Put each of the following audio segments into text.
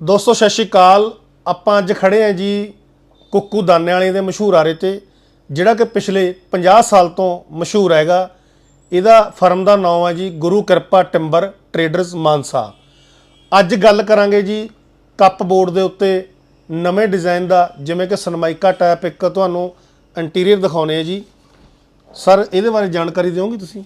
ਦੋਸਤੋ, ਸਤਿ ਸ਼੍ਰੀ ਅਕਾਲ। ਆਪਾਂ ਅੱਜ ਖੜੇ ਆਂ ਜੀ ਕੁੱਕੂ ਦਾਨੇ ਵਾਲੇ ਦੇ ਮਸ਼ਹੂਰ ਆਰੇ ਤੇ, ਜਿਹੜਾ ਕਿ ਪਿਛਲੇ 50 ਸਾਲ ਤੋਂ ਮਸ਼ਹੂਰ ਹੈਗਾ। ਇਹਦਾ ਫਰਮ ਦਾ ਨਾਮ ਹੈ ਜੀ ਗੁਰੂ ਕਿਰਪਾ ਟਿੰਬਰ ਟਰੇਡਰਸ ਮਾਨਸਾ। ਅੱਜ ਗੱਲ ਕਰਾਂਗੇ ਜੀ ਕੱਪ ਬੋਰਡ ਦੇ ਉੱਤੇ ਨਵੇਂ ਡਿਜ਼ਾਈਨ ਦਾ, ਜਿਵੇਂ ਕਿ ਸਨਮਾਈਕਾ ਟਾਈਪ ਇੱਕ ਤੁਹਾਨੂੰ ਇੰਟੀਰੀਅਰ ਦਿਖਾਉਣੇ ਆ ਜੀ। ਸਰ, ਇਹਦੇ ਬਾਰੇ ਜਾਣਕਾਰੀ ਦਿਓਗੇ ਤੁਸੀਂ?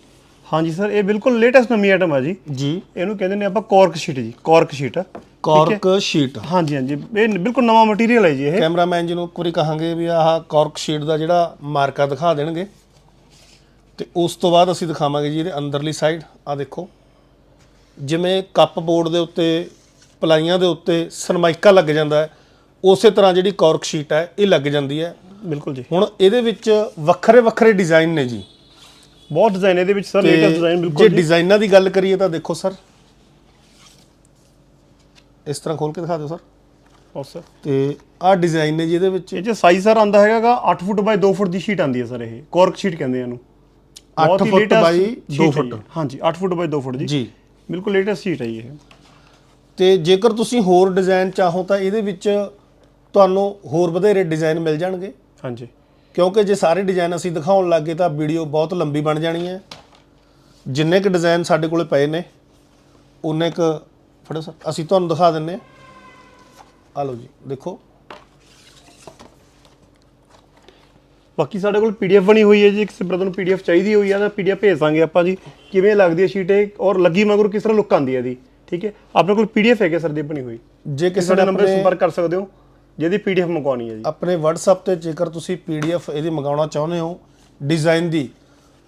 ਹਾਂਜੀ ਸਰ ਇਹ ਬਿਲਕੁਲ ਲੇਟੈਸਟ ਨਵੀਂ ਆਈਟਮ ਹੈ ਜੀ। ਜੀ। ਇਹਨੂੰ ਕਹਿੰਦੇ ਨੇ ਆਪਾਂ ਕਾਰਕ ਸ਼ੀਟ ਜੀ ਕਾਰਕ ਸ਼ੀਟ ਕਾਰਕ ਸ਼ੀਟ ਹਾਂਜੀ ਹਾਂਜੀ। ਇਹ ਬਿਲਕੁਲ ਨਵਾਂ ਮਟੀਰੀਅਲ ਹੈ ਜੀ ਇਹ। ਕੈਮਰਾਮੈਨ ਜੀ ਨੂੰ ਵਾਰੀ ਕਹਾਂਗੇ ਵੀ ਆਹ ਕਾਰਕ ਸ਼ੀਟ ਦਾ ਜਿਹੜਾ ਮਾਰਕਾ ਦਿਖਾ ਦੇਣਗੇ। ਤੇ ਉਸ ਤੋਂ ਬਾਅਦ ਅਸੀਂ ਦਿਖਾਵਾਂਗੇ ਜੀ ਇਹਦੇ ਅੰਦਰਲੀ ਸਾਈਡ ਆ ਦੇਖੋ। ਜਿਵੇਂ ਕੱਪ ਬੋਰਡ ਦੇ ਉੱਤੇ ਪਲਾਈਆਂ ਦੇ ਉੱਤੇ ਸਨਮਾਈਕਾ ਲੱਗ ਜਾਂਦਾ ਹੈ ਉਸੇ ਤਰ੍ਹਾਂ ਜਿਹੜੀ ਕਾਰਕ ਸ਼ੀਟ ਹੈ ਇਹ ਲੱਗ ਜਾਂਦੀ ਹੈ। ਬਿਲਕੁਲ ਜੀ। ਹੁਣ ਇਹਦੇ ਵਿੱਚ ਵੱਖਰੇ ਵੱਖਰੇ ਡਿਜ਼ਾਈਨ ਨੇ ਜੀ। ਬਹੁਤ ਡਿਜ਼ਾਈਨ ਇਹਦੇ ਵਿੱਚ ਸਰ ਲੇਟੈਸਟ ਡਿਜ਼ਾਈਨ ਜੇ ਬਿਲਕੁਲ ਜੀ ਡਿਜ਼ਾਈਨਾਂ ਦੀ ਗੱਲ ਕਰੀਏ ਤਾਂ ਦੇਖੋ ਸਰ ਇਸ ਤਰ੍ਹਾਂ ਖੋਲ ਕੇ ਦਿਖਾ ਦਿਓ ਸਰ ਹੋਰ ਸਰ ਤੇ ਆਹ ਡਿਜ਼ਾਈਨ ਨੇ ਜੀ ਇਹਦੇ ਵਿੱਚ ਇਹ ਚ ਸਾਈਜ਼ ਸਰ ਆਂਦਾ ਹੈਗਾਗਾ 8 ਫੁੱਟ ਬਾਈ 2 ਫੁੱਟ ਦੀ ਸ਼ੀਟ ਆਂਦੀ ਹੈ ਸਰ ਇਹ। ਕਾਰਕ ਸ਼ੀਟ ਕਹਿੰਦੇ ਆ ਇਹਨੂੰ। ਅੱਠ ਬਹੁਤ ਹੀ ਫੁੱਟ latest ਬਾਈ sheet ਦੋ ਹੈ ਫੁੱਟ। ਜੀ। ਹਾਂਜੀ 8 ਫੁੱਟ ਬਾਈ 2 ਫੁੱਟ ਜੀ। ਜੀ। ਬਿਲਕੁਲ ਲੇਟੈਸਟ ਸ਼ੀਟ ਹੈ ਜੀ ਇਹ। ਤੇ ਜੇਕਰ ਤੁਸੀਂ ਹੋਰ ਡਿਜ਼ਾਈਨ ਚਾਹੋ ਤਾਂ ਇਹਦੇ ਵਿੱਚ ਤੁਹਾਨੂੰ ਹੋਰ ਵਧੇਰੇ ਡਿਜ਼ਾਈਨ ਮਿਲ ਜਾਣਗੇ। ਹਾਂਜੀ। ਕਿਉਂਕਿ ਜੇ ਸਾਰੇ ਡਿਜ਼ਾਈਨ ਅਸੀਂ ਦਿਖਾਉਣ ਲੱਗੇ ਤਾਂ ਵੀਡੀਓ ਬਹੁਤ ਲੰਬੀ ਬਣ ਜਾਣੀ ਹੈ। ਜਿੰਨੇ ਕੁ ਡਿਜ਼ਾਈਨ ਸਾਡੇ ਕੋਲੇ ਪਏ ਨੇ ਉਨੇ ਕੁ ਫੜੋ ਸਰ ਅਸੀਂ ਤੁਹਾਨੂੰ ਦਿਖਾ ਦਿੰਨੇ ਆ ਲਓ ਜੀ ਦੇਖੋ। ਬਾਕੀ ਸਾਡੇ ਕੋਲ ਪੀਡੀਐਫ ਬਣੀ ਹੋਈ ਹੈ ਜੀ ਕਿਸੇ ਬ੍ਰਦਰ ਨੂੰ ਪੀਡੀਐਫ ਚਾਹੀਦੀ ਹੋਈ ਹੈ ਤਾਂ ਪੀਡੀਐਫ ਭੇਜ ਦਾਂਗੇ ਆਪਾਂ ਜੀ ਕਿਵੇਂ ਲੱਗਦੀ ਹੈ ਸ਼ੀਟ ਇਹ ਔਰ ਲੱਗੀ ਮਗਰ ਕਿਸ ਤਰ੍ਹਾਂ ਲੁੱਕ ਆਂਦੀ ਹੈ ਇਹਦੀ ਠੀਕ ਹੈ? ਆਪਣੇ ਕੋਲ ਪੀਡੀਐਫ ਹੈਗੇ ਸਰ ਦੀ ਬਣੀ ਹੋਈ। ਜੇ ਕਿਸੇ ਨੇ ਨੰਬਰ ਸੰਪਰਕ ਕਰ ਸਕਦੇ ਹੋ। ਜਿਹਦੀ ਪੀਡੀਐਫ ਮੰਗਵਾਉਣੀ ਹੈ ਜੀ। ਆਪਣੇ WhatsApp ਤੇ ਜੇਕਰ ਤੁਸੀਂ PDF ਇਹਦੀ ਮੰਗਾਉਣਾ ਚਾਹੁੰਦੇ ਹੋ ਡਿਜ਼ਾਈਨ ਦੀ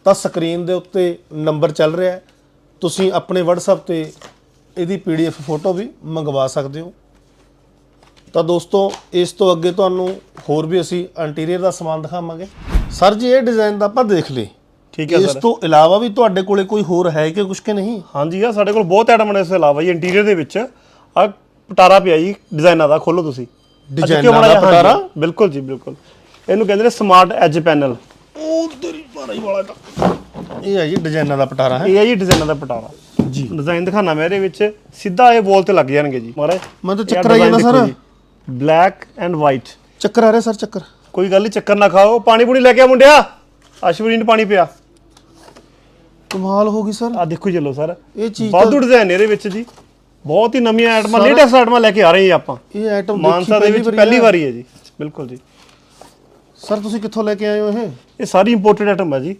ਤਾਂ ਸਕਰੀਨ ਦੇ ਉੱਤੇ ਨੰਬਰ ਚੱਲ ਰਿਹਾ ਹੈ। ਤੁਸੀਂ ਆਪਣੇ WhatsApp ਤੇ ਇਹਦੀ PDF ਫੋਟੋ ਵੀ ਮੰਗਵਾ ਸਕਦੇ ਹੋ। ਤਾਂ ਦੋਸਤੋ ਇਸ ਤੋਂ ਅੱਗੇ ਤੁਹਾਨੂੰ ਹੋਰ ਵੀ ਅਸੀਂ ਇੰਟੀਰੀਅਰ ਦਾ ਸਮਾਨ ਦਿਖਾਵਾਂਗੇ। ਸਰ ਜੀ ਇਹ ਡਿਜ਼ਾਈਨ ਦਾ ਆਪਾਂ ਦੇਖ ਲਏ। ਠੀਕ ਹੈ ਇਸ ਸਰ ਤੋਂ ਇਲਾਵਾ ਵੀ ਤੁਹਾਡੇ ਕੋਲੇ ਕੋਈ ਹੋਰ ਹੈ ਕਿ ਕੁਝ ਕਿ ਨਹੀਂ? ਹਾਂਜੀ ਆ ਸਾਡੇ ਕੋਲ ਬਹੁਤ ਆਈਟਮ ਨੇ ਇਸ ਤੋਂ ਇਲਾਵਾ ਜੀ ਇੰਟੀਰੀਅਰ ਦੇ ਵਿੱਚ। ਆ ਪਟਾਰਾ ਪਿਆ ਜੀ ਡਿਜ਼ਾਈਨਾਂ ਦਾ ਖੋਲੋ ਤੁਸੀਂ। ਡਿਜ਼ਾਈਨਾਂ ਦਾ ਪਟਾਰਾ? ਬਿਲਕੁਲ ਜੀ ਬਿਲਕੁਲ। ਇਹਨੂੰ ਕਹਿੰਦੇ ਨੇ ਸਮਾਰਟ ਐਜ ਪੈਨਲ ਉਹ ਤੇਰੀ ਭਾਰਾ ਹੀ ਵਾਲਾ ਇਹ ਹੈ ਜੀ ਡਿਜ਼ਾਈਨਾਂ ਦਾ ਪਟਾਰਾ ਹੈ? ਇਹ ਹੈ ਜੀ ਡਿਜ਼ਾਈਨਾਂ ਦਾ ਪਟਾਰਾ। ਜੀ। ਡਿਜ਼ਾਈਨ ਦਿਖਾਣਾ ਮੈਂ ਇਹਦੇ ਵਿੱਚ। ਸਿੱਧਾ ਇਹ ਵੋਲ ਤੇ ਲੱਗ ਜਾਣਗੇ ਜੀ। ਮਹਾਰਾਜ ਮੈਂ ਤਾਂ ਚੱਕਰ ਆਈ ਜਾਂਦਾ ਸਰ। ਬਲੈਕ ਐਂਡ ਵਾਈਟ ਚੱਕਰ ਆ ਰਿਹਾ ਸਰ ਚੱਕਰ। ਕੋਈ ਗੱਲ ਨਹੀਂ ਚੱਕਰ ਨਾ ਖਾਓ। ਪਾਣੀ ਪੂਣੀ ਲੈ ਕੇ ਆ ਮੁੰਡਿਆ। ਅਸ਼ਵਰੀ ਨੇ ਪਾਣੀ ਪਿਆ। ਕਮਾਲ ਹੋ ਗਈ ਸਰ। ਆ ਦੇਖੋ ਚੱਲੋ ਸਰ। ਇਹ ਚੀਜ਼ ਵਾਧੂ ਡਿਜ਼ਾਈਨ ਇਹਦੇ ਵਿੱਚ ਜੀ। ਬਹੁਤ ਹੀ ਨਵੀਆਂ ਆਈਟਮਾਂ ਲੇਟੈਸਟ ਆਈਟਮਾਂ ਲੈ ਕੇ ਆ ਰਹੇ ਹਾਂ ਆਪਾਂ। ਇਹ ਆਈਟਮ ਮਾਨਸਾ ਦੇ ਵਿੱਚ ਪਹਿਲੀ ਵਾਰੀ ਹੈ ਜੀ ਬਿਲਕੁਲ ਜੀ। ਸਰ ਤੁਸੀਂ ਕਿੱਥੋਂ ਲੈ ਕੇ ਆਏ ਹੋ ਇਹ? ਇਹ ਸਾਰੀ ਇੰਪੋਰਟਡ ਆਈਟਮ ਹੈ ਜੀ।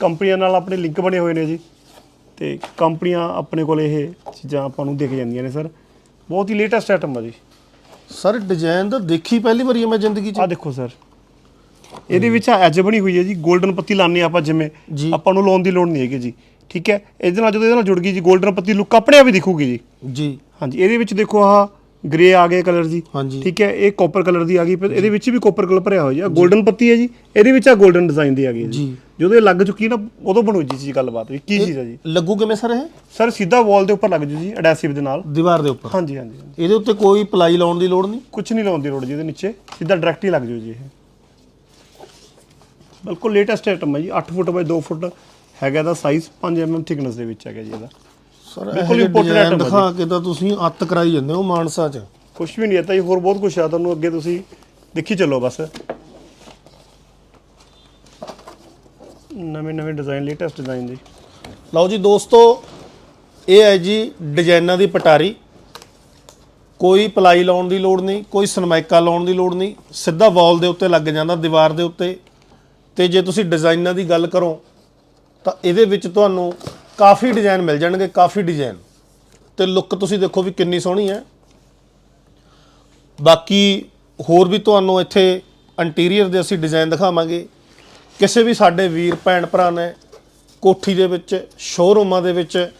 ਕੰਪਨੀਆਂ ਨਾਲ ਆਪਣੇ ਲਿੰਕ ਬਣੇ ਹੋਏ ਨੇ ਜੀ। ਤੇ ਕੰਪਨੀਆਂ ਆਪਣੇ ਕੋਲ ਇਹ ਚੀਜ਼ਾਂ ਆਪਾਂ ਨੂੰ ਦੇ ਕੇ ਜਾਂਦੀਆਂ ਨੇ ਸਰ ਬਹੁਤ ਹੀ ਲੇਟੈਸਟ ਆਈਟਮ ਹੈ ਜੀ। ਸਰ ਡਿਜ਼ਾਈਨ ਤਾਂ ਦੇਖੀ ਪਹਿਲੀ ਵਾਰੀ ਹੈ ਮੈਂ ਜ਼ਿੰਦਗੀ 'ਚ। ਆ ਦੇਖੋ ਸਰ ਇਹਦੇ ਵਿੱਚ ਐਜ ਬਣੀ ਹੋਈ ਹੈ ਜੀ 골ਡਨ ਪੱਤੀ ਲਾਣੀ ਆਪਾਂ ਜਿਵੇਂ ਆਪਾਂ ਨੂੰ ਲਾਉਣ ਦੀ ਲੋੜ ਨਹੀਂ ਹੈਗੀ ਜੀ। ਠੀਕ ਹੈ? ਇਹਦੇ ਨਾਲ ਜਦੋਂ ਇਹਦੇ ਨਾਲ ਜੁੜ ਗਈ ਜੀ 골ਡਨ ਪੱਤੀ ਲੁੱਕ ਆਪਣੇ ਆਪ ਹੀ ਦਿਖੂਗੀ ਜੀ। ਜੀ। ਹਾਂਜੀ ਇਹਦੇ ਵਿੱਚ ਦੇਖੋ ਆਹ ਗ੍ਰੇ ਆ ਗਏ ਕਲਰ ਜੀ। ਠੀਕ ਹੈ? ਇਹ ਕਾਪਰ ਕਲਰ ਦੀ ਆ ਗਈ ਪਰ ਇਹਦੇ ਵਿੱਚ ਵੀ ਕਾਪਰ ਕਲਰ ਭਰਿਆ ਹੋਇਆ ਜੀ। 골ਡਨ ਪੱਤੀ ਹੈ ਜੀ ਇਹਦੇ ਵਿੱਚ ਆ 골ਡਨ ਡਿਜ਼ਾਈਨ ਦੀ ਆ ਗਈ ਹੈ ਜੀ। ਜਦੋਂ ਇਹ ਲੱਗ ਚੁੱਕੀ ਨਾ ਉਦੋਂ ਬਣੂ ਜੀ ਜੀ ਗੱਲਬਾਤ ਵੀ ਕੀ ਚੀਜ਼ ਹੈ ਜੀ। ਲੱਗੂ ਕਿਵੇਂ ਸਰ ਇਹ? ਸਰ ਸਿੱਧਾ ਵਾਲ ਦੇ ਉੱਪਰ ਲੱਗ ਜੂ ਜੀ ਐਡੈਸਿਵ ਦੇ ਨਾਲ। ਦੀਵਾਰ ਦੇ ਉੱਪਰ। ਹਾਂਜੀ ਹਾਂਜੀ ਇਹਦੇ ਉੱਤੇ ਕੋਈ ਪਲਾਈ ਲਾਉਣ ਦੀ ਲੋੜ ਨਹੀਂ? ਕੁਝ ਨਹੀਂ ਲਾਉਣ ਦੀ ਲੋੜ ਜੀ ਇਹਦੇ ਨੀਚੇ। ਸਿੱਧਾ ਡਾਇਰੈਕਟ ਹੀ ਲੱਗ ਜੂ ਜੀ ਇਹ। ਬਿਲਕੁਲ ਲੇਟੈਸਟ ਆਈਟਮ ਹੈ ਜੀ 8 ਫੁੱਟ ਬਾਈ 2 ਫੁੱਟ ਹੈਗਾ ਦਾ ਸਾਈਜ਼ 5 mm ਥਿਕਨੈਸ ਦੇ ਵਿੱਚ ਹੈਗਾ ਜੀ ਇਹਦਾ। ਸਰ ਬਿਲਕੁਲ item ਹੈ ਦਿਖਾ ਕੇ ਤਾਂ ਤੁਸੀਂ ਅੱਤ ਕਰਾਈ ਜਾਂਦੇ ਹੋ ਮਾਨਸਾ 'ਚ। ਕੁਝ ਵੀ ਨਹੀਂ ਹੈ ਤਾਂ ਜੀ ਹੋਰ ਬਹੁਤ ਕੁਝ ਆ ਤੁਹਾਨੂੰ ਅੱਗੇ ਤੁਸੀਂ ਦੇਖੀ ਚੱਲੋ ਬਸ। ਨਵੇਂ ਨਵੇਂ ਡਿਜ਼ਾਈਨ ਲੇਟੈਸਟ ਡਿਜ਼ਾਈਨ ਜੀ ਲਓ ਜੀ ਦੋਸਤੋ ਇਹ ਹੈ ਜੀ ਡਿਜ਼ਾਈਨਾਂ ਦੀ ਪਟਾਰੀ। ਕੋਈ ਪਲਾਈ ਲਾਉਣ ਦੀ ਲੋੜ ਨਹੀਂ ਕੋਈ ਸਨਮਾਈਕਾ ਲਾਉਣ ਦੀ ਲੋੜ ਨਹੀਂ। ਸਿੱਧਾ ਵਾਲ ਦੇ ਉੱਤੇ ਲੱਗ ਜਾਂਦਾ ਦੀਵਾਰ ਦੇ ਉੱਤੇ। ਤੇ ਜੇ ਤੁਸੀਂ ਡਿਜ਼ਾਈਨਾਂ ਦੀ ਗੱਲ ਕਰੋ ਤਾਂ ਇਹਦੇ ਵਿੱਚ ਤੁਹਾਨੂੰ ਕਾਫੀ ਡਿਜ਼ਾਈਨ ਮਿਲ ਜਾਣਗੇ ਕਾਫੀ ਡਿਜ਼ਾਈਨ। ਤੇ ਲੁੱਕ ਤੁਸੀਂ ਦੇਖੋ ਵੀ ਕਿੰਨੀ ਸੋਹਣੀ ਹੈ। ਬਾਕੀ ਹੋਰ ਵੀ ਤੁਹਾਨੂੰ ਇੱਥੇ ਇੰਟੀਰੀਅਰ ਦੇ ਅਸੀਂ ਡਿਜ਼ਾਈਨ ਦਿਖਾਵਾਂਗੇ। ਕਿਸੇ ਵੀ ਸਾਡੇ ਵੀਰ ਭੈਣ ਭਰਾ ਨੇ ਕੋਠੀ ਦੇ ਵਿੱਚ ਸ਼ੋਰੂਮਾਂ ਦੇ ਵਿੱਚ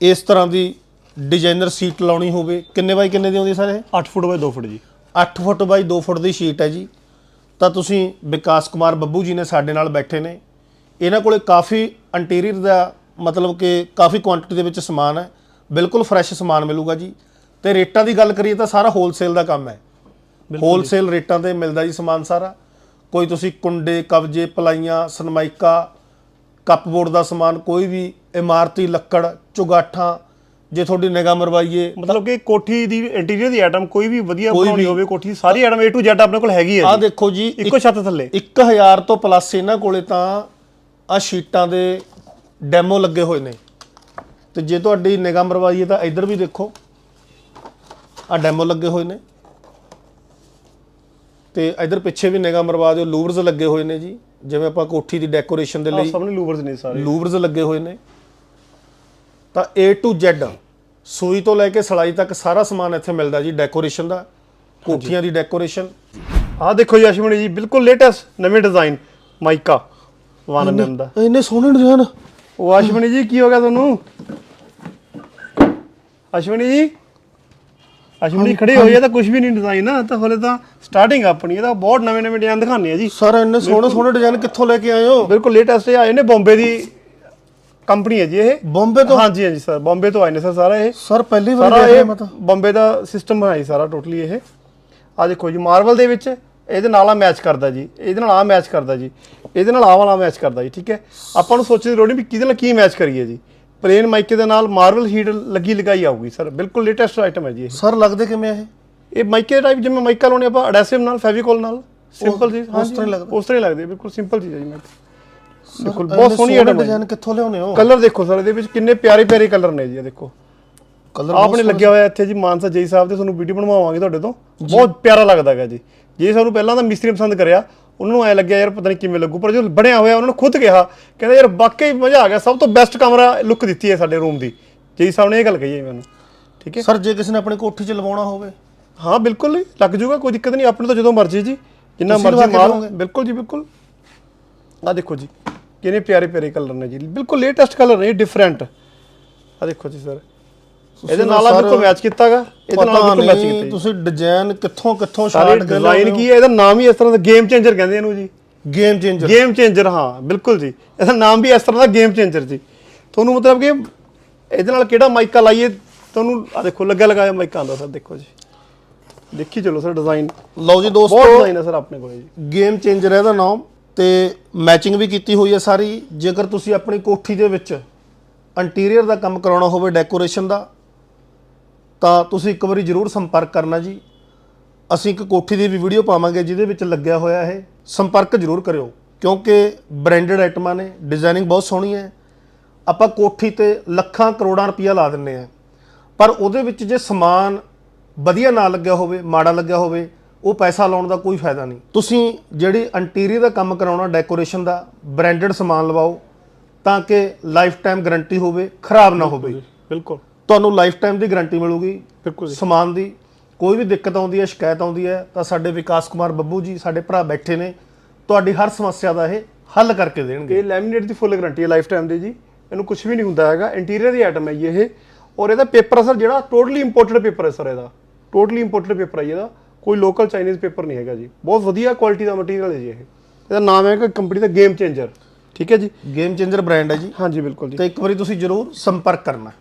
ਇਸ ਤਰ੍ਹਾਂ ਦੀ ਡਿਜ਼ਾਈਨਰ ਸੀਟ ਲਾਉਣੀ ਹੋਵੇ। ਕਿੰਨੇ ਬਾਈ ਕਿੰਨੇ ਦੀ ਆਉਂਦੀ ਸਰ ਇਹ? 8 ਫੁੱਟ ਬਾਈ 2 ਫੁੱਟ ਜੀ। 8 ਫੁੱਟ ਬਾਈ 2 ਫੁੱਟ ਦੀ ਸ਼ੀਟ ਹੈ ਜੀ। ਤਾਂ ਤੁਸੀਂ ਵਿਕਾਸ ਕੁਮਾਰ ਬੱਬੂ ਜੀ ਨੇ ਸਾਡੇ ਨਾਲ ਬੈਠੇ ਨੇ। ਇਹਨਾਂ ਕੋਲੇ ਕਾਫੀ ਇੰਟੀਰੀਅਰ ਦਾ ਮਤਲਬ ਕਿ ਕਾਫੀ ਕੁਆਂਟੀਟੀ ਦੇ ਵਿੱਚ ਸਮਾਨ ਹੈ। ਬਿਲਕੁਲ ਫਰੈਸ਼ ਸਮਾਨ ਮਿਲੂਗਾ ਜੀ। ਤੇ ਰੇਟਾਂ ਦੀ ਗੱਲ ਕਰੀਏ ਤਾਂ ਸਾਰਾ ਹੋਲਸੇਲ ਦਾ ਕੰਮ ਹੈ। ਹੋਲਸੇਲ ਰੇਟਾਂ ਤੇ ਮਿਲਦਾ ਜੀ ਸਮਾਨ ਸਾਰਾ। ਕੋਈ ਤੁਸੀਂ ਕੁੰਡੇ ਕਬਜੇ ਪਲਾਈਆਂ ਸਨਮਾਈਕਾ ਕੱਪਬੋਰਡ ਦਾ ਸਮਾਨ ਕੋਈ ਵੀ ਇਮਾਰਤੀ ਲੱਕੜ ਚੁਗਾਠਾਂ ਜੇ ਤੁਹਾਡੀ ਨਿਗਾਹ ਮਰਵਾਈਏ ਮਤਲਬ ਕਿ ਕੋਠੀ ਦੀ ਇੰਟੀਰੀਅਰ ਦੀ ਆਈਟਮ ਕੋਈ ਵੀ ਵਧੀਆ ਬਣਾਉਣੀ। ਹੋਵੇ ਕੋਠੀ ਦੀ ਸਾਰੀ ਆਈਟਮ A to Z ਆਪਣੇ ਕੋਲ ਹੈਗੀ ਹੈ ਆਹ ਦੇਖੋ ਜੀ ਇੱਕੋ ਛੱਤ ਥੱਲੇ। 1000 ਤੋਂ ਪਲੱਸ ਇਹਨਾਂ ਕੋਲੇ ਤਾਂ ਆ ਸ਼ੀਟਾਂ ਦੇ ਡੈਮੋ ਲੱਗੇ ਹੋਏ ਨੇ। ਤੇ ਜੇ ਤੁਹਾਡੀ ਨਿਗਾਹ ਮਰਵਾਈਏ ਤਾਂ ਇੱਧਰ ਵੀ ਦੇਖੋ ਆ ਡੈਮੋ ਲੱਗੇ ਹੋਏ ਨੇ। ਤੇ ਇੱਧਰ ਪਿੱਛੇ ਵੀ ਨਿਗਾਹ ਮਰਵਾ ਦਿਓ ਲੂਵਰਸ ਲੱਗੇ ਹੋਏ ਨੇ ਜੀ। ਜਿਵੇਂ ਆਪਾਂ ਕੋਠੀ ਦੀ ਡੈਕੋਰੇਸ਼ਨ ਦੇ ਲਈ ਸਭ ਨੇ ਲੂਵਰਸ ਨੇ ਸਾਰੇ। ਲੂਵਰਸ ਲੱਗੇ ਹੋਏ ਨੇ। ਤਾਂ A to Z ਸੂਈ ਤੋਂ ਲੈ ਕੇ ਸਲਾਈ ਤੱਕ ਸਾਰਾ ਸਮਾਨ ਇੱਥੇ ਮਿਲਦਾ ਜੀ ਡੈਕੋਰੇਸ਼ਨ ਦਾ ਕੋਠੀਆਂ ਦੀ ਡੈਕੋਰੇਸ਼ਨ ਆਹ ਦੇਖੋ ਜੀ ਅਸ਼ਮਣੀ ਜੀ ਬਿਲਕੁਲ ਲੇਟੈਸਟ ਨਵੇਂ ਡਿਜ਼ਾਈਨ ਮਾਈਕਾ 1 mm ਦਾ। ਇੰਨੇ ਸੋਹਣੇ ਡਿਜ਼ਾਈਨ ਉਹ ਅਸ਼ਮਣੀ ਜੀ ਕੀ ਹੋ ਗਿਆ ਤੁਹਾਨੂੰ? ਅਸ਼ਮਣੀ ਜੀ ਅਸ਼ਮਣੀ ਖੜੇ ਹੋਏ ਆ ਤਾਂ ਕੁਝ ਵੀ ਨਹੀਂ ਡਿਜ਼ਾਈਨ ਨਾ ਤਾਂ ਹਲੇ ਤਾਂ ਸਟਾਰਟਿੰਗ ਆਪਣੀ ਇਹਦਾ ਬਹੁਤ ਨਵੇਂ ਨਵੇਂ ਡਿਜ਼ਾਈਨ ਦਿਖਾਣੇ ਆ ਜੀ। ਸਰ ਇੰਨੇ ਸੋਹਣੇ ਸੋਹਣੇ ਡਿਜ਼ਾਈਨ ਕਿੱਥੋਂ ਲੈ ਕੇ ਆਏ ਹੋ? ਬਿਲਕੁਲ ਲੇਟੈਸਟ ਆਏ ਨੇ ਬੰਬੇ ਦੀ ਕੰਪਨੀ ਹੈ ਜੀ ਇਹ। ਬੰਬੇ ਤੋਂ? ਹਾਂਜੀ ਹਾਂਜੀ ਸਰ ਬੰਬੇ ਤੋਂ ਆਏ ਨੇ ਸਰ ਸਾਰਾ ਇਹ। ਸਰ ਪਹਿਲੀ ਵਾਰ ਸਾਰਾ ਦੇਖ ਰਿਹਾ ਇਹ ਮੈਂ ਤਾਂ। ਬੰਬੇ ਦਾ ਸਿਸਟਮ ਹੈ ਜੀ ਸਾਰਾ ਟੋਟਲੀ ਇਹ। ਆ ਦੇਖੋ ਜੀ ਮਾਰਵਲ ਦੇ ਵਿੱਚ ਇਹਦੇ ਨਾਲ ਆ ਮੈਚ ਕਰਦਾ ਜੀ। ਇਹਦੇ ਨਾਲ ਆ ਮੈਚ ਕਰਦਾ ਜੀ। ਇਹਦੇ ਨਾਲ ਆ ਵਾਲਾ ਮੈਚ ਕਰਦਾ ਜੀ ਠੀਕ ਹੈ? ਆਪਾਂ ਨੂੰ ਸੋਚਣ ਦੀ ਲੋੜ ਨਹੀਂ ਵੀ ਕਿਹਦੇ ਨਾਲ ਕੀ ਮੈਚ ਕਰੀਏ ਜੀ। ਪਲੇਨ ਮਾਈਕੇ ਦੇ ਨਾਲ ਮਾਰਵਲ ਹੀਟ ਲੱਗੀ ਲਗਾਈ ਆਊਗੀ ਸਰ। ਬਿਲਕੁਲ ਲੇਟੈਸਟ ਆਈਟਮ ਹੈ ਜੀ ਇਹ। ਸਰ ਲੱਗਦੇ ਕਿਵੇਂ ਆ ਇਹ? ਇਹ ਮਾਈਕੇ ਟਾਈਪ ਜਿਵੇਂ ਮਾਈਕਾ ਲਾਉਣੇ ਆਪਾਂ ਅਡੈਸਿਵ ਨਾਲ ਫੈਵੀਕੋਲ ਨਾਲ। ਸਿੰਪਲ ਜੀ ਉਸ ਤਰ੍ਹਾਂ ਹੀ ਲੱਗਦਾ। ਉਸ ਤਰ੍ਹਾਂ ਹੀ ਲੱਗਦੇ ਬਿਲਕੁਲ ਸਿੰਪਲ ਚੀਜ਼ ਹੈ ਜੀ ਮਾਈਕਾ ਬਿਲਕੁਲ ਬਹੁਤ ਸੋਹਣੀ ਆਈਟਮ ਹੈ ਡਿਜ਼ਾਈਨ ਕਿੱਥੋਂ ਲਿਆਉਨੇ ਹੋ? ਕਲਰ ਦੇਖੋ ਸਰ ਇਹਦੇ ਵਿੱਚ ਕਿੰਨੇ ਪਿਆਰੇ ਪਿਆਰੇ ਕਲਰ ਨੇ ਜੀ ਇਹ ਦੇਖੋ। ਕਲਰ ਆਪਣੇ ਲੱਗਿਆ ਹੋਇਆ ਇੱਥੇ ਜੀ ਮਾਨਸਾ ਜਈ ਸਾਹਿਬ ਤੇ ਤੁਹਾਨੂੰ ਵੀਡੀਓ ਬਣਵਾਵਾਂਗੇ ਤੁਹਾਡੇ ਤੋਂ। ਬਹੁਤ ਪਿਆਰਾ ਲੱਗਦਾ ਹੈਗਾ ਜੀ। ਜੇ ਸਾਨੂੰ ਪਹਿਲਾਂ ਤਾਂ ਮਿਸਤਰੀ ਪਸੰਦ ਕਰਿਆ ਉਹਨਾਂ ਨੂੰ ਐ ਲੱਗਿਆ ਯਾਰ ਪਤਾ ਨਹੀਂ ਕਿਵੇਂ ਲੱਗੂ ਪਰ ਜੋ ਬਣਿਆ ਹੋਇਆ ਉਹਨਾਂ ਨੇ ਖੁਦ ਕਿਹਾ ਕਹਿੰਦਾ ਯਾਰ ਵਾਕਈ ਮਜ਼ਾ ਆ ਗਿਆ ਸਭ ਤੋਂ ਬੈਸਟ ਕਮਰਾ ਲੁੱਕ ਦਿੱਤੀ ਹੈ ਸਾਡੇ ਰੂਮ ਦੀ। ਜਈ ਸਾਹਿਬ ਨੇ ਇਹ ਗੱਲ ਕਹੀ ਹੈ ਮੈਨੂੰ ਠੀਕ ਹੈ? ਸਰ ਜੇ ਕਿਸੇ ਨੇ ਆਪਣੇ ਕੋਠੀ 'ਚ ਲਵਾਉਣਾ ਹੋਵੇ। ਹਾਂ ਬਿਲਕੁਲ ਲੱਗ ਜੂਗਾ ਕੋਈ ਦਿੱਕਤ ਨਹੀਂ ਆਪਣੇ ਤੋਂ ਜਦੋਂ ਮਰਜ਼ੀ ਜੀ ਜਿੰਨਾ ਮਰਜ਼ੀ ਮਾਲ? ਬਿਲਕੁਲ ਜੀ ਬਿਲਕੁਲ। ਆ ਦੇਖੋ ਜੀ। ਕਿੰਨੇ ਪਿਆਰੇ ਪਿਆਰੇ ਕਲਰ ਨੇ ਜੀ। ਬਿਲਕੁਲ ਲੇਟੈਸਟ ਕਲਰ ਨੇ ਡਿਫਰੈਂਟ ਆ ਦੇਖੋ ਜੀ ਸਰ। ਇਹਦੇ ਨਾਲ ਆ ਬਿਲਕੁਲ ਮੈਚ ਕੀਤਾਗਾ। ਇਹਦੇ ਨਾਲ ਬਿਲਕੁਲ ਮੈਚ ਕੀਤਾ। ਤੁਸੀਂ ਡਿਜ਼ਾਈਨ ਕਿੱਥੋਂ ਕਿੱਥੋਂ ਸਾਰੇ ਸ਼ਾਰਟ ਡਿਜ਼ਾਈਨ ਕੀ ਹੈ? ਇਹਦਾ ਨਾਮ ਹੀ ਇਸ ਤਰ੍ਹਾਂ ਦਾ ਗੇਮ ਚੇਂਜਰ ਕਹਿੰਦੇ ਇਹਨੂੰ ਜੀ। ਗੇਮ ਚੇਂਜਰ ਗੇਮ ਚੇਂਜਰ ਹਾਂ ਬਿਲਕੁਲ ਜੀ। ਇਹਦਾ ਨਾਮ ਵੀ ਇਸ ਤਰ੍ਹਾਂ ਦਾ ਗੇਮ ਚੇਂਜਰ ਜੀ। ਤੁਹਾਨੂੰ ਮਤਲਬ ਕਿ ਇਹਦੇ ਨਾਲ ਕਿਹੜਾ ਮਾਈਕਾ ਲਾਈਏ? ਤੁਹਾਨੂੰ ਆ ਦੇਖੋ ਲੱਗਾ ਲਗਾਇਆ ਮਾਈਕਾ ਆਉਂਦਾ ਸਰ ਦੇਖੋ ਜੀ। ਦੇਖੀ ਚਲੋ ਸਰ ਡਿਜ਼ਾਈਨ ਲਓ ਜੀ ਬਹੁਤ ਦੋਸਤੋ। ਡਿਜ਼ਾਈਨ ਹੈ ਸਰ ਆਪਣੇ ਕੋਲ ਜੀ। ਗੇਮ ਚੇਂਜਰ ਹੈ ਇਹਦਾ ਨਾਮ। ਤੇ ਮੈਚਿੰਗ ਵੀ ਕੀਤੀ ਹੋਈ ਹੈ ਸਾਰੀ। ਜੇਕਰ ਤੁਸੀਂ ਆਪਣੀ ਕੋਠੀ ਦੇ ਵਿੱਚ ਇੰਟੀਰੀਅਰ ਦਾ ਕੰਮ ਕਰਾਉਣਾ ਹੋਵੇ ਡੈਕੋਰੇਸ਼ਨ ਦਾ, ਤਾਂ ਤੁਸੀਂ ਇੱਕ ਵਾਰੀ ਜ਼ਰੂਰ ਸੰਪਰਕ ਕਰਨਾ ਜੀ। ਅਸੀਂ ਇੱਕ ਕੋਠੀ ਦੀ ਵੀ ਵੀਡੀਓ ਪਾਵਾਂਗੇ ਜਿਹਦੇ ਵਿੱਚ ਲੱਗਿਆ ਹੋਇਆ ਇਹ। ਸੰਪਰਕ ਜ਼ਰੂਰ ਕਰਿਓ, ਕਿਉਂਕਿ ਬ੍ਰਾਂਡਡ ਆਈਟਮਾਂ ਨੇ ਡਿਜ਼ਾਈਨਿੰਗ ਬਹੁਤ ਸੋਹਣੀ ਹੈ। ਆਪਾਂ ਕੋਠੀ ਤੇ ਲੱਖਾਂ ਕਰੋੜਾਂ ਰੁਪਈਆ ਲਾ ਦਿੰਨੇ ਆ ਪਰ ਉਹਦੇ ਵਿੱਚ ਜੇ ਸਮਾਨ ਵਧੀਆ ਨਾ ਲੱਗਿਆ ਹੋਵੇ, ਮਾੜਾ ਲੱਗਿਆ ਹੋਵੇ ਉਹ ਪੈਸਾ ਲਾਉਣ ਦਾ ਕੋਈ ਫਾਇਦਾ ਨਹੀਂ। ਤੁਸੀਂ ਜਿਹੜੀ ਇੰਟੀਰੀਅਰ ਦਾ ਕੰਮ ਕਰਾਉਣਾ ਡੈਕੋਰੇਸ਼ਨ ਦਾ ਬ੍ਰਾਂਡਡ ਸਮਾਨ ਲਵਾਓ ਤਾਂ ਕਿ ਲਾਈਫ ਟਾਈਮ ਗਾਰੰਟੀ ਹੋਵੇ ਖਰਾਬ ਨਾ ਹੋਵੇ। ਬਿਲਕੁਲ ਤੁਹਾਨੂੰ ਲਾਈਫ ਟਾਈਮ ਦੀ ਗਾਰੰਟੀ ਮਿਲੂਗੀ ਬਿਲਕੁਲ ਸਮਾਨ ਦੀ। ਕੋਈ ਵੀ ਦਿੱਕਤ ਆਉਂਦੀ ਹੈ ਸ਼ਿਕਾਇਤ ਆਉਂਦੀ ਹੈ ਤਾਂ ਸਾਡੇ ਵਿਕਾਸ ਕੁਮਾਰ ਬੱਬੂ ਜੀ ਸਾਡੇ ਭਰਾ ਬੈਠੇ ਨੇ। ਤੁਹਾਡੀ ਹਰ ਸਮੱਸਿਆ ਦਾ ਇਹ ਹੱਲ ਕਰਕੇ ਦੇਣਗੇ। ਇਹ ਲੈਮੀਨੇਟ ਦੀ ਫੁੱਲ ਗਾਰੰਟੀ ਹੈ ਲਾਈਫ ਟਾਈਮ ਦੀ ਜੀ। ਇਹਨੂੰ ਕੁਝ ਵੀ ਨਹੀਂ ਹੁੰਦਾ ਹੈਗਾ। ਇੰਟੀਰੀਅਰ ਦੀ ਆਈਟਮ ਹੈ ਇਹ। ਔਰ ਇਹਦਾ ਪੇਪਰ ਸਰ ਜਿਹੜਾ ਟੋਟਲੀ ਇੰਪੋਰਟਡ ਪੇਪਰ ਹੈ ਸਰ ਇਹਦਾ। ਟੋਟਲੀ ਇੰਪੋਰਟਡ ਪੇਪਰ ਹੈ ਇਹਦਾ। ਕੋਈ ਲੋਕਲ ਚਾਈਨੀਜ਼ ਪੇਪਰ ਨਹੀਂ ਹੈਗਾ ਜੀ। ਬਹੁਤ ਵਧੀਆ ਕੁਆਲਿਟੀ ਦਾ ਮਟੀਰੀਅਲ ਹੈ ਜੀ ਇਹ। ਇਹਦਾ ਨਾਮ ਹੈ ਕਿ ਕੰਪਨੀ ਦਾ ਗੇਮ ਚੇਂਜਰ ਠੀਕ ਹੈ ਜੀ? ਗੇਮ ਚੇਂਜਰ ਬ੍ਰਾਂਡ ਹੈ ਜੀ। ਹਾਂਜੀ ਬਿਲਕੁਲ ਜੀ। ਤੇ ਇੱਕ ਵਾਰੀ ਤੁਸੀਂ ਜ਼ਰੂਰ ਸੰਪਰਕ ਕਰਨਾ।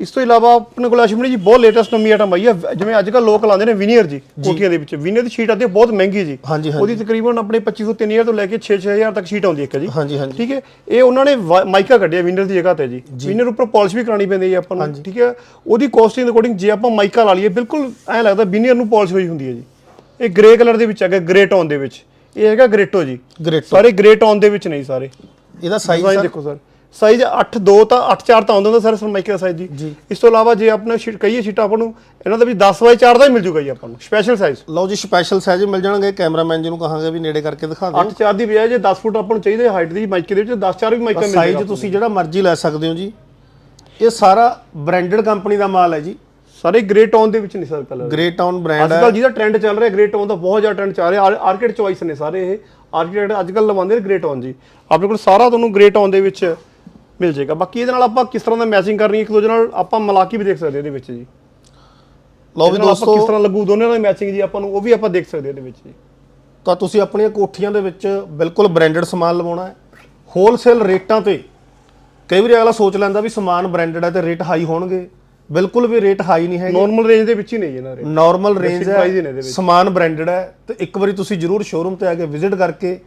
ਇਸ ਤੋਂ ਇਲਾਵਾ ਆਪਣੇ ਕੋਲ ਅਸ਼ਮਣੀ ਜੀ ਬਹੁਤ ਲੇਟੈਸਟ ਨਵੀਂ ਆਈਟਮ ਆਈ ਹੈ। ਜਿਵੇਂ ਅੱਜ ਕੱਲ ਲੋਕ ਲਾਉਂਦੇ ਨੇ ਵਿਨੀਅਰ ਜੀ ਕੋਠੀਆਂ ਦੇ ਵਿੱਚ। ਵਿਨੀਅਰ ਦੀ ਸ਼ੀਟ ਆਉਂਦੀ ਹੈ ਬਹੁਤ ਮਹਿੰਗੀ ਜੀ। ਉਹਦੀ ਤਕਰੀਬਨ ਆਪਣੇ 2500 3000 ਤੋਂ ਲੈ ਕੇ 6-6000 ਤੱਕ ਸ਼ੀਟ ਆਉਂਦੀ ਹੈ ਇੱਕ ਜੀ। ਹਾਂਜੀ ਹਾਂਜੀ। ਠੀਕ ਹੈ? ਇਹ ਉਹਨਾਂ ਨੇ ਮਾਈਕਾ ਕੱਢਿਆ ਵਿਨਰ ਦੀ ਜਗ੍ਹਾ ਤੇ ਜੀ। ਵਿਨਰ ਉੱਪਰ ਪਾਲਿਸ਼ ਵੀ ਕਰਾਣੀ ਪੈਂਦੀ ਹੈ ਆਪਾਂ ਨੂੰ। ਠੀਕ ਹੈ? ਉਹਦੀ ਕੋਸਟਿੰਗ ਅਕੋਰਡਿੰਗ ਜੇ ਆਪਾਂ ਮਾਈਕਾ ਲਾ ਲਈਏ ਬਿਲਕੁਲ ਐਂ ਲੱਗਦਾ ਵਿਨਰ ਨੂੰ ਪਾਲਿਸ਼ ਹੋਈ ਹੁੰਦੀ ਹੈ ਜੀ। ਇਹ ਗ੍ਰੇ ਕਲਰ ਦੇ ਵਿੱਚ ਹੈਗਾ ਗ੍ਰੇ ਟੋਨ ਦੇ ਵਿੱਚ। ਇਹ ਹੈਗਾ ਗ੍ਰੇਟੋ ਜੀ। ਗ੍ਰੇਟ ਸਾਰੇ ਗ੍ਰੇ ਟੋਨ ਦੇ ਵਿੱਚ ਨਹੀਂ ਸਾਰੇ। ਇਹਦਾ ਸਾਈਜ਼ ਦੇਖੋ ਸਰ ਸਾਈਜ਼ 8 2 ਤਾਂ 8 4 ਤਾਂ ਆਉਂਦਾ ਹੁੰਦਾ ਸਰ ਮਾਈਕਾ ਦਾ ਸਾਈਜ਼ ਜੀ। ਇਸ ਤੋਂ ਇਲਾਵਾ ਜੇ ਆਪਣਾ ਸ਼ੀਟ ਕਹੀਏ ਸ਼ੀਟ ਆਪਾਂ ਨੂੰ ਇਹਨਾਂ ਦਾ ਵੀ 10 ਬਾਈ 4 ਦਾ ਹੀ ਮਿਲ ਜੂਗਾ ਜੀ ਆਪਾਂ ਨੂੰ। ਸਪੈਸ਼ਲ ਸਾਈਜ਼ ਲਓ ਜੀ ਸਪੈਸ਼ਲ ਸਾਈਜ਼ ਮਿਲ ਜਾਣਗੇ। ਕੈਮਰਾਮੈਨ ਜੀ ਨੂੰ ਕਹਾਂਗੇ ਵੀ ਨੇੜੇ ਕਰਕੇ ਦਿਖਾ ਦਿਓ। 8 4 ਦੀ ਬਜਾਏ ਜੇ 10 ਫੁੱਟ ਆਪਾਂ ਨੂੰ ਚਾਹੀਦਾ ਹਾਈਟ ਦੀ ਮਾਈਕੇ ਦੇ ਵਿੱਚ 10 4 ਵੀ ਮਾਈਕਾ ਮਿਲ ਸਾਈਜ਼ ਜਾਏਗਾ ਤੁਸੀਂ ਜਿਹੜਾ ਮਰਜ਼ੀ ਲੈ ਸਕਦੇ ਹੋ ਜੀ। ਇਹ ਸਾਰਾ ਬ੍ਰਾਂਡਡ ਕੰਪਨੀ ਦਾ ਮਾਲ ਹੈ ਜੀ। ਸਾਰੇ ਗ੍ਰੇ ਟੋਨ ਦੇ ਵਿੱਚ ਨਹੀਂ sir colour grey town brand ਅੱਜ ਹੈ। ਕੱਲ ਜਿਹਦਾ ਟ੍ਰੈਂਡ ਚੱਲ ਰਿਹਾ ਗ੍ਰੇ ਟੋਨ ਦਾ ਬਹੁਤ ਜ਼ਿਆਦਾ ਟ੍ਰੈਂਡ ਚੱਲ ਰਿਹਾ। ਆਰਕੀਟ ਚੋਇਸ ਨੇ ਸਾਰੇ ਇਹ। ਆਰਕੀਟੈਕਟ ਅੱਜ ਕੱਲ ਲਵਾਉਂਦੇ ਨੇ ਗ੍ਰੇ ਟੋਨ ਜੀ। ਆਪਣੇ ਕੋਲ ਸਾਰਾ ਤੁਹਾਨੂੰ ਗ੍ਰੇ ਟੋਨ ਦੇ ਵਿੱਚ ਮਿਲ ਜਾਏਗਾ। ਬਾਕੀ ਇਹਦੇ ਨਾਲ ਆਪਾਂ ਕਿਸ ਤਰ੍ਹਾਂ ਦਾ ਮੈਚਿੰਗ ਕਰਨੀ ਹੈ ਇੱਕ ਦੂਜੇ ਨਾਲ ਆਪਾਂ ਮਿਲਾ ਕੇ ਵੀ ਦੇਖ ਸਕਦੇ ਹਾਂ ਇਹਦੇ ਵਿੱਚ ਜੀ। ਲਓ ਵੀ ਇਹਦੇ ਨਾਲ ਆਪਾਂ ਕਿਸ ਦੋਸਤੋ ਤਰ੍ਹਾਂ ਲੱਗੂ ਦੋਨਾਂ ਦੀ ਮੈਚਿੰਗ ਜੀ ਆਪਾਂ ਨੂੰ ਉਹ ਵੀ ਆਪਾਂ ਦੇਖ ਸਕਦੇ ਹਾਂ ਇਹਦੇ ਵਿੱਚ ਜੀ। ਤਾਂ ਤੁਸੀਂ ਆਪਣੀਆਂ ਕੋਠੀਆਂ ਦੇ ਵਿੱਚ ਬਿਲਕੁਲ ਬ੍ਰਾਂਡਡ ਸਮਾਨ ਲਵਾਉਣਾ ਹੈ। ਹੋਲਸੇਲ ਰੇਟਾਂ ਤੇ ਕਈ ਵਾਰੀ ਅਗਲਾ ਸੋਚ ਲੈਂਦਾ ਵੀ ਸਮਾਨ ਬ੍ਰਾਂਡਡ ਹੈ ਤੇ ਰੇਟ ਹਾਈ ਹੋਣਗੇ। ਬਿਲਕੁਲ ਵੀ ਰੇਟ ਹਾਈ ਨਹੀਂ ਹੈਗੇ। ਨਾਰਮਲ ਰੇਂਜ ਦੇ ਵਿੱਚ ਹੀ ਨਹੀਂ ਇਹਨਾਂ ਦੇ। ਨਾਰਮਲ ਰੇਂਜ ਹੀ ਨੇ। ਸਮਾਨ ਬ੍ਰਾਂਡਡ ਹੈ। ਤੇ ਇੱਕ ਵਾਰੀ ਤੁਸੀਂ ਜਰੂਰ ਸ਼ੋਰੂਮ ਤੇ ਆ ਕੇ ਵਿਜ਼ਿਟ ਕਰਕੇ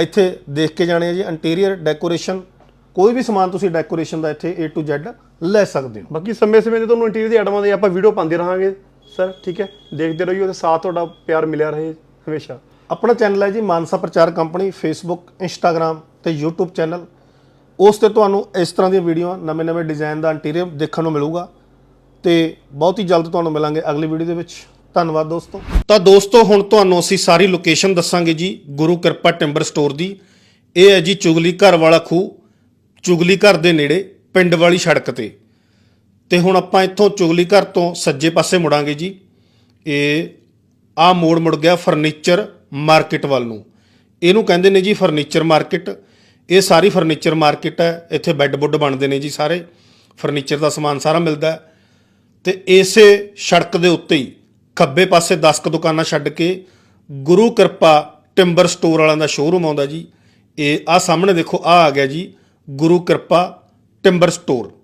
ਇੱਥੇ ਦੇਖ ਕੇ ਜਾਣੇ ਆ ਜੀ। ਇੰਟੀਰੀਅਰ ਡੈਕੋਰੇਸ਼ਨ ਕੋਈ ਵੀ ਸਮਾਨ ਤੁਸੀਂ ਡੈਕੋਰੇਸ਼ਨ ਦਾ ਇੱਥੇ A to Z ਲੈ ਸਕਦੇ ਹੋ। ਬਾਕੀ ਸਮੇਂ ਸਮੇਂ ਤੇ ਤੁਹਾਨੂੰ ਇੰਟੀਰੀਅਰ ਦੀ ਆਈਟਮਾਂ ਦੇ ਆਪਾਂ ਵੀਡੀਓ ਪਾਉਂਦੇ ਰਹਾਂਗੇ। ਸਰ ਠੀਕ ਹੈ? ਦੇਖਦੇ ਰਹੀਓ ਤੇ ਸਾਥ ਤੁਹਾਡਾ ਪਿਆਰ ਮਿਲਿਆ ਰਹੇ ਹਮੇਸ਼ਾ। ਆਪਣਾ ਚੈਨਲ ਹੈ ਜੀ ਮਾਨਸਾ ਪ੍ਰਚਾਰ ਕੰਪਨੀ ਫੇਸਬੁੱਕ ਇੰਸਟਾਗ੍ਰam ਤੇ YouTube ਚੈਨਲ ਉਸ ਤੇ ਤੁਹਾਨੂੰ ਇਸ ਤਰ੍ਹਾਂ ਦੀਆਂ ਵੀਡੀਓ ਨਵੇਂ-ਨਵੇਂ ਡਿਜ਼ਾਈਨ ਦਾ ਇੰਟੀਰੀਅਰ ਦੇਖਣ ਨੂੰ ਮਿਲੂਗਾ। ਤੇ ਬਹੁਤ ਹੀ ਜਲਦ ਤੁਹਾਨੂੰ ਮਿਲਾਂਗੇ ਅਗਲੀ ਵੀਡੀਓ ਦੇ ਵਿੱਚ। ਧੰਨਵਾਦ ਦੋਸਤੋ। ਤਾਂ ਦੋਸਤੋ, ਹੁਣ ਤੁਹਾਨੂੰ ਅਸੀਂ ਸਾਰੀ ਲੋਕੇਸ਼ਨ ਦੱਸਾਂਗੇ ਜੀ, ਗੁਰੂ ਕਿਰਪਾ ਟਿੰਬਰ ਸਟੋਰ ਦੀ। ਇਹ ਹੈ ਜੀ ਚੁਗਲੀ ਘਰ ਵਾਲਾ ਖੂਹ, ਚੁਗਲੀ ਘਰ ਦੇ ਨੇੜੇ, ਪਿੰਡ ਵਾਲੀ ਸੜਕ ਤੇ। ਤੇ ਹੁਣ ਆਪਾਂ ਇੱਥੋਂ ਚੁਗਲੀ ਘਰ ਤੋਂ ਸੱਜੇ ਪਾਸੇ ਮੁੜਾਂਗੇ ਜੀ। ਇਹ ਆ ਮੋੜ ਮੁੜ ਗਿਆ ਫਰਨੀਚਰ ਮਾਰਕੀਟ ਵੱਲ ਨੂੰ। ਇਹਨੂੰ ਕਹਿੰਦੇ ਨੇ ਜੀ ਫਰਨੀਚਰ ਮਾਰਕੀਟ ਇਹ ਸਾਰੀ ਫਰਨੀਚਰ ਮਾਰਕੀਟ ਹੈ, ਇੱਥੇ ਬੈੱਡ ਬੁੱਡ ਬਣਦੇ ਨੇ ਜੀ ਸਾਰੇ। ਫਰਨੀਚਰ ਦਾ ਸਮਾਨ ਸਾਰਾ ਮਿਲਦਾ ਹੈ। ਤੇ ਇਸੇ ਸੜਕ ਦੇ ਉੱਤੇ ਹੀ ਖੱਬੇ ਪਾਸੇ 10 ਕੁ ਦੁਕਾਨਾਂ ਛੱਡ ਕੇ ਗੁਰੂ ਕਿਰਪਾ ਟਿੰਬਰ ਸਟੋਰ ਵਾਲਿਆਂ ਦਾ ਸ਼ੋਰੂਮ ਆਉਂਦਾ ਜੀ। ਇਹ ਆ ਸਾਹਮਣੇ ਦੇਖੋ ਆ ਆ ਗਿਆ ਜੀ ਗੁਰੂ ਕਿਰਪਾ ਟਿੰਬਰ ਸਟੋਰ।